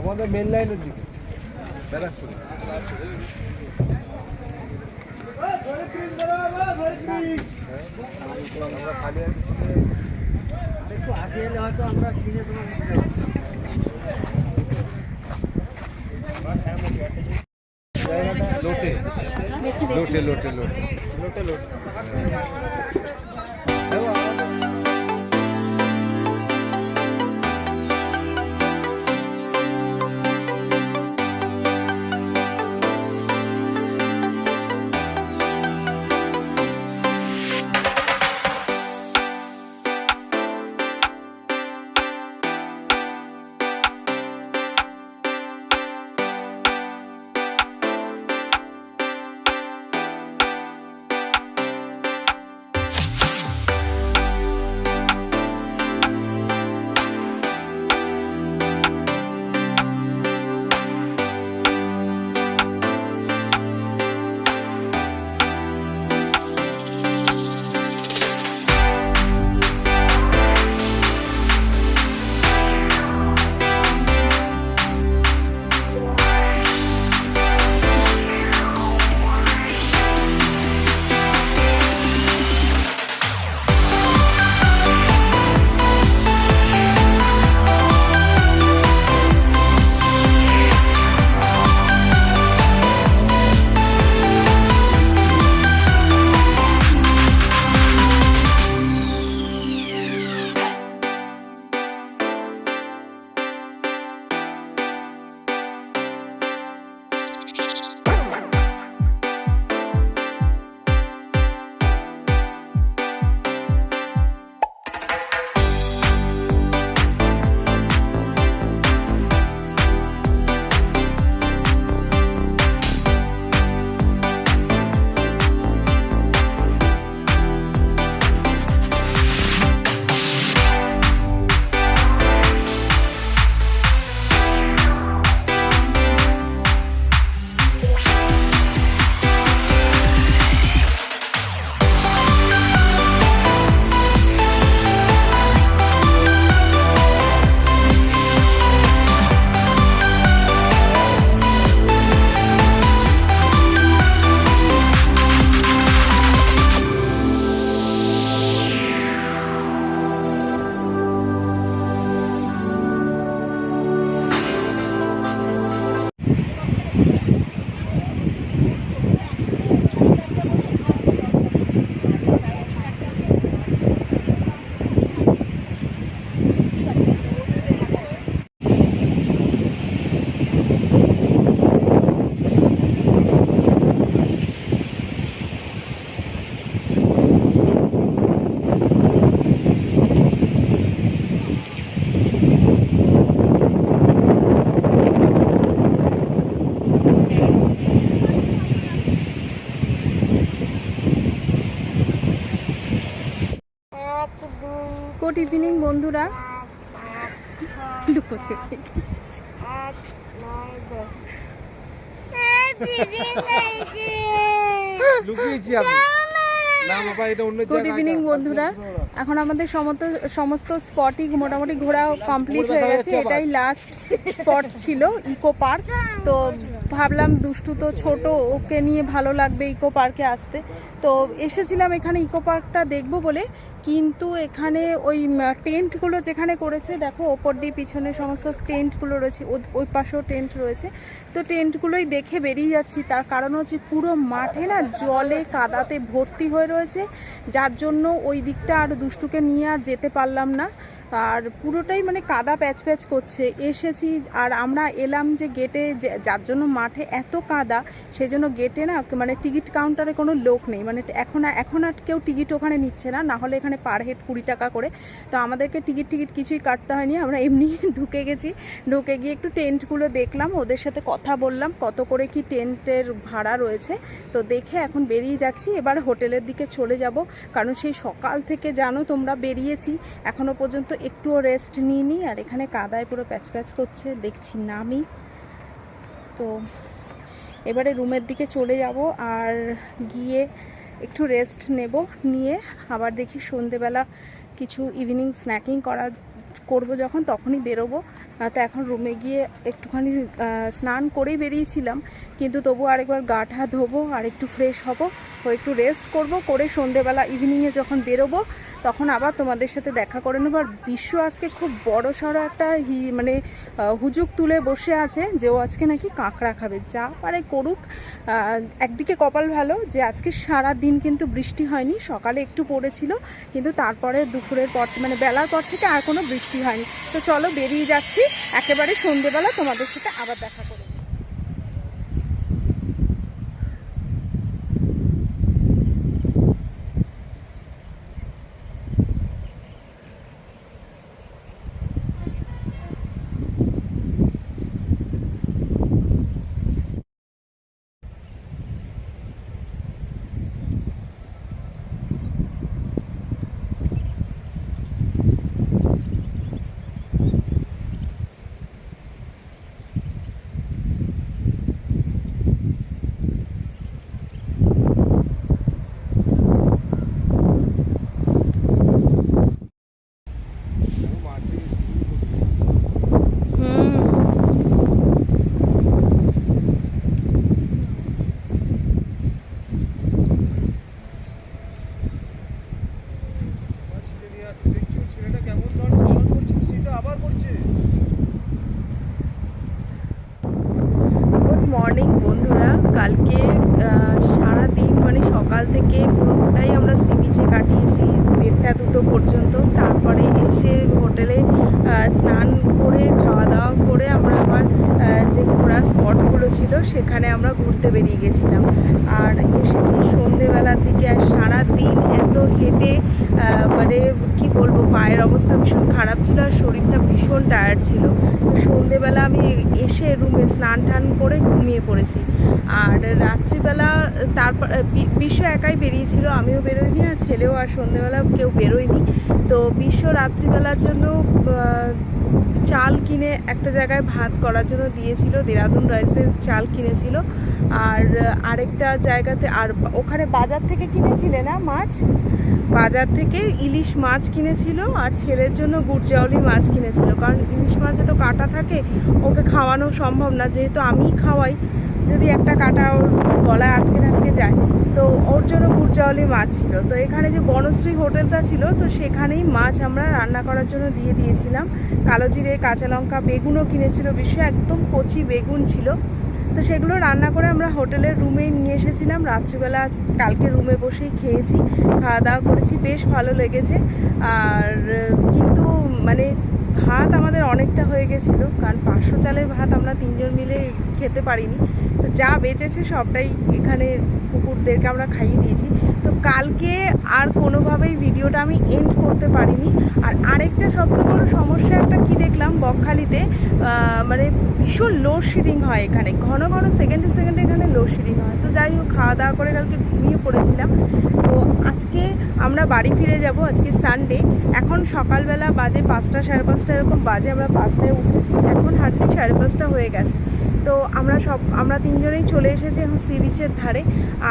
আমাদের মেন লাইনের দিকে। ব্যারাকপুরে। আমরা খালি একটু এলে হয়তো আমরা কিনে তোমার लोटे लोटे लोटे। लोटे लोटे। বন্ধুরা লুকোচুরি গুড ইভিনিং বন্ধুরা। এখন আমাদের সমস্ত সমস্ত স্পটই মোটামুটি ঘোরা কমপ্লিট হয়ে গেছে। এটাই লাস্ট স্পট ছিল ইকো পার্ক তো ভাবলাম দুষ্টু তো ছোট, ওকে নিয়ে ভালো লাগবে ইকো পার্কে আসতে। তো এসেছিলাম এখানে ইকো পার্কটা দেখব বলে, কিন্তু এখানে ওই টেন্টগুলো যেখানে করেছে, দেখো ওপর দিয়ে পিছনে সমস্ত টেন্টগুলো রয়েছে ওই পাশেও টেন্ট রয়েছে। তো টেন্টগুলোই দেখে বেরিয়ে যাচ্ছি, তার কারণ হচ্ছে পুরো মাঠে না জলে কাদাতে ভর্তি হয়ে রয়েছে, যার জন্য ওই দিকটা আর দুষ্টুকে নিয়ে আর যেতে পারলাম না। আর পুরোটাই মানে কাদা প্যাচ প্যাচ করছে। এসেছি আর আমরা এলাম যে গেটে যার জন্য মাঠে এত কাদা সেই জন্য গেটে না মানে টিকিট কাউন্টারে কোনো লোক নেই। মানে এখন এখন আর কেউ টিকিট ওখানে নিচ্ছে না। না হলে এখানে পার হেড কুড়ি টাকা করে। তো আমাদেরকে টিকিট টিকিট কিছুই কাটতে হয়নি। আমরা এমনি ঢুকে গেছি। ঢুকে গিয়ে একটু টেন্টগুলো দেখলাম। ওদের সাথে কথা বললাম। কত করে কি টেন্টের ভাড়া রয়েছে। তো দেখে এখন বেরিয়ে যাচ্ছি। এবার হোটেলের দিকে চলে যাব। কারণ সেই সকাল থেকে জানো তোমরা বেরিয়েছি। এখনও পর্যন্ত একটুও রেস্ট নিইনি আর এখানে কাদায় পুরো প্যাচ প্যাচ করছে, দেখছি নামি তো এবারে রুমের দিকে চলে যাব আর গিয়ে একটু রেস্ট নেব, নিয়ে আবার দেখি সন্ধেবেলা কিছু ইভিনিং স্ন্যাকিং করা, করব যখন তখনই বেরোবো। তো এখন রুমে গিয়ে একটুখানি স্নান করেই বেরিয়েছিলাম। কিন্তু তবু আরেকবার গা ঠা ধোবো, আর একটু ফ্রেশ হব, ও একটু রেস্ট করব, করে সন্ধেবেলা ইভিনিংয়ে যখন বেরোবো, তখন আবার তোমাদের সাথে দেখা করে নেব। আর বিশ্ব আজকে খুব বড় সড়ো একটা হি মানে হুজুক তুলে বসে আছে যে ও আজকে নাকি কাঁকড়া খাবে। যা পারে করুক। একদিকে কপাল ভালো যে আজকে সারা দিন কিন্তু বৃষ্টি হয়নি, সকালে একটু পড়েছিল, কিন্তু তারপরে দুপুরের পর মানে বেলার পর থেকে আর কোনো বৃষ্টি হয়নি। তো চলো বেরিয়ে যাচ্ছি। একেবারে সন্ধেবেলা তোমাদের সাথে আবার দেখা করে হুম ছেলেটা কেমন ধরনের পালন করছে সেটা আবার করছে গুড মর্নিং বন্ধুরা কালকে সারা দিন মানে সকাল থেকে পুরোটাই আমরা সি বিচে কাটিয়েছি দেড়টা দুটো পর্যন্ত তারপরে এসে হোটেলে আহ, স্নান করে খাওয়া দাওয়া করে আমরা আবার যে স্পটগুলো ছিল, সেখানে আমরা ঘুরতে বেরিয়ে গেছিলাম। আর এসেছি সন্ধেবেলার দিকে, আর সারা দিন এত হেঁটে মানে কি বলব, পায়ের অবস্থা ভীষণ খারাপ ছিল, আর শরীরটা ভীষণ টায়ার্ড ছিল। তো সন্ধেবেলা আমি এসে রুমে স্নান টান করে ঘুমিয়ে পড়েছি। আর রাত্রিবেলা তারপর বিশ্ব একাই বেরিয়েছিল, আমিও বেরোইনি, আর ছেলেও আর সন্ধেবেলা কেউ বেরোয়নি। তো বিশ্ব রাত্রিবেলার জন্য চাল কিনে একটা জায়গায় ভাত করার জন্য দিয়েছিল, দেরাদুন রাইসের চাল কিনেছিল। আর আরেকটা জায়গাতে আর ওখানে বাজার থেকে কিনেছিলে না মাছ? বাজার থেকে ইলিশ মাছ কিনেছিল আর ছেলের জন্য গুড়জাউলি মাছ কিনেছিল। কারণ ইলিশ মাছে তো কাঁটা থাকে, ওকে খাওয়ানো সম্ভব না। যেহেতু আমিই খাওয়াই, যদি একটা কাঁটা ওর গলায় আটকে আটকে যায়, তো ওর জন্য গুড়জাউলি মাছ ছিল। তো এখানে যে বনশ্রী হোটেলটা ছিল, তো সেখানেই মাছ আমরা রান্না করার জন্য দিয়ে দিয়েছিলাম। কালো জিরে, কাঁচা লঙ্কা, বেগুনও কিনেছিল বিশ্ব, একদম কচি বেগুন ছিল। তো সেগুলো রান্না করে আমরা হোটেলের রুমে নিয়ে এসেছিলাম। রাত্রিবেলা আজ কালকে রুমে বসেই খেয়েছি, খাওয়া দাওয়া করেছি, বেশ ভালো লেগেছে। আর, কিন্তু মানে ভাত আমাদের অনেকটা হয়ে গেছিল, কারণ পাঁচশো চালের ভাত আমরা তিনজন মিলে খেতে পারিনি। তো যা বেঁচেছে সবটাই এখানে কুকুরদেরকে আমরা খাইয়ে দিয়েছি। তো কালকে আর কোনোভাবেই ভিডিওটা আমি এন্ড করতে পারিনি। আর আরেকটা সবচেয়ে বড় সমস্যা একটা কি দেখলাম, বকখালিতে মানে ভীষণ লোডশেডিং হয় এখানে। ঘন ঘন সেকেন্ডে সেকেন্ডে এখানে লোডশেডিং হয়। তো যাই হোক, খাওয়া দাওয়া করে কালকে ঘুমিয়ে পড়েছিলাম। তো আজকে আমরা বাড়ি ফিরে যাব, আজকে সানডে এখন সকালবেলা বাজে পাঁচটা সাড়ে পাঁচটা এরকম বাজে আমরা পাঁচটায় উঠেছি, এখন হার্ডলি সাড়ে পাঁচটা হয়ে গেছে। তো আমরা সব, আমরা তিনজনেই চলে এসেছি এখন সি বিচের ধারে।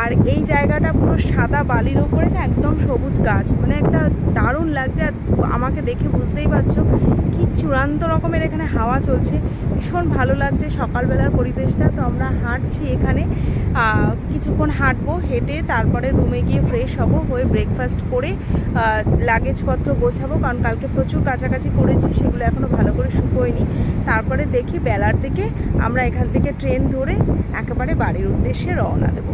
আর এই জায়গাটা পুরো সাদা বালির ওপরে না একদম সবুজ গাছ মানে একটা দারুণ লাগছে। আর আমাকে দেখে বুঝতেই পারছ কি চূড়ান্ত রকমের এখানে হাওয়া চলছে। ভীষণ ভালো লাগছে সকালবেলার পরিবেশটা। তো আমরা হাঁটছি এখানে। কিছুক্ষণ হাঁটবো, হেঁটে তারপরে রুমে গিয়ে ফ্রেশ হব, হয়ে ব্রেকফাস্ট করে লাগেজপত্র গোছাবো, কারণ কালকে প্রচুর কাছাকাছি করেছি, সেগুলো এখনও ভালো করে শুকোয়নি। তারপরে দেখি বেলার দিকে আমরা এখান থেকে ট্রেন ধরে একেবারে বাড়ির উদ্দেশ্যে রওনা দেবো।